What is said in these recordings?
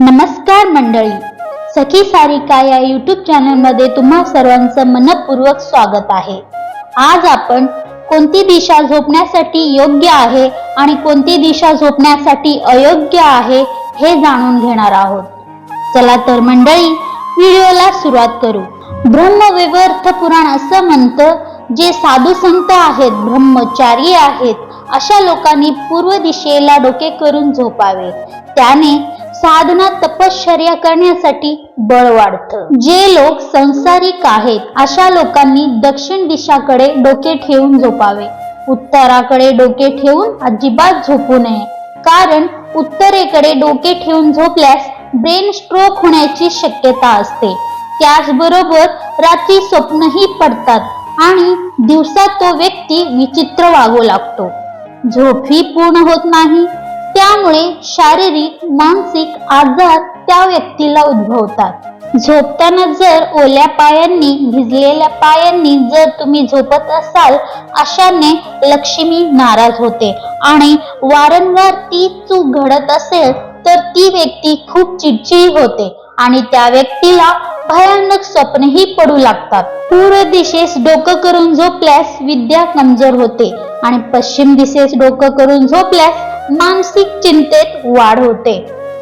नमस्कार मंडळी. सखी सारिका या युट्यूब चॅनलमध्ये तुम्हा सर्वांचं मनपूर्वक स्वागत आहे. आज आपण कोणती दिशा झोपण्यासाठी योग्य आहे आणि कोणती दिशा झोपण्यासाठी अयोग्य आहे हे जाणून घेणार आहोत. चला तर मंडळी व्हिडिओला सुरुवात करू. ब्रह्मविवर्थ पुराण असं म्हणतं जे साधू संत आहेत ब्रह्मचारी आहेत अशा लोकांनी पूर्व दिशेला डोके करून झोपावे. त्याने साधना तपश्चर्या करण्यासाठी बळ वाढतं. जे लोक संसारिक आहेत अशा लोकांनी दक्षिण दिशाकडे डोके ठेवून झोपावे. उत्तराकडे डोके ठेवून अजिबात झोपू नये. कारण उत्तरेकडे डोके ठेवून झोपल्यास ब्रेन स्ट्रोक होण्याची शक्यता असते. त्याचबरोबर रात्री स्वप्नही पडतात आणि दिवसा तो व्यक्ती विचित्र वागू लागतो. झोपही पूर्ण होत नाही त्यामुळे शारीरिक मानसिक आजार त्या व्यक्तीला उद्भवतात. झोपताना जर ओल्या पायांनी भिजलेल्या पायांनी जर तुम्ही झोपत असाल अशाने लक्ष्मी नाराज होते आणि वारंवार ती चूक घडत असेल तर ती व्यक्ती खूप चिडचिडी होते आणि त्या व्यक्तीला भयानक स्वप्नही पडू लागतात. पूर्व दिशेस डोकं करून झोपल्यास विद्या कमजोर होते आणि पश्चिम दिशेस डोकं करून झोपल्यास मानसिक चिंतेत वाढ होते.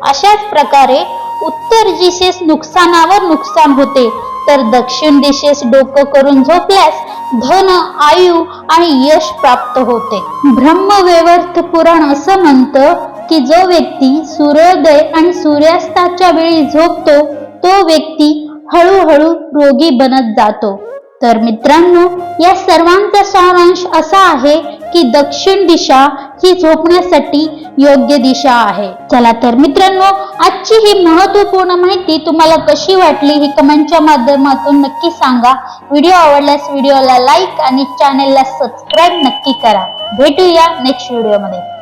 अशाच प्रकारे उत्तर दिशेस नुकसानावर नुकसान होते. तर दक्षिण दिशेस डोकं करून झोपल्यास धन आयु आणि यश प्राप्त होते. ब्रह्मवेवर्थ पुराण असं म्हणतं की जो व्यक्ती सूर्योदय आणि सूर्यास्ताच्या वेळी झोपतो तो व्यक्ती हळूहळू रोगी बनत जातो. तर मित्रांनो या सर्वांचा सारांश असा आहे की दक्षिण दिशा ही झोपण्यासाठी योग्य दिशा आहे. चला तर मित्रांनो आजची ही महत्त्वपूर्ण माहिती तुम्हाला कशी वाटली ही कमेंटच्या माध्यमातून नक्की सांगा. व्हिडिओ आवडल्यास व्हिडिओला लाईक आणि चॅनेलला सबस्क्राईब नक्की करा. भेटूया नेक्स्ट व्हिडिओमध्ये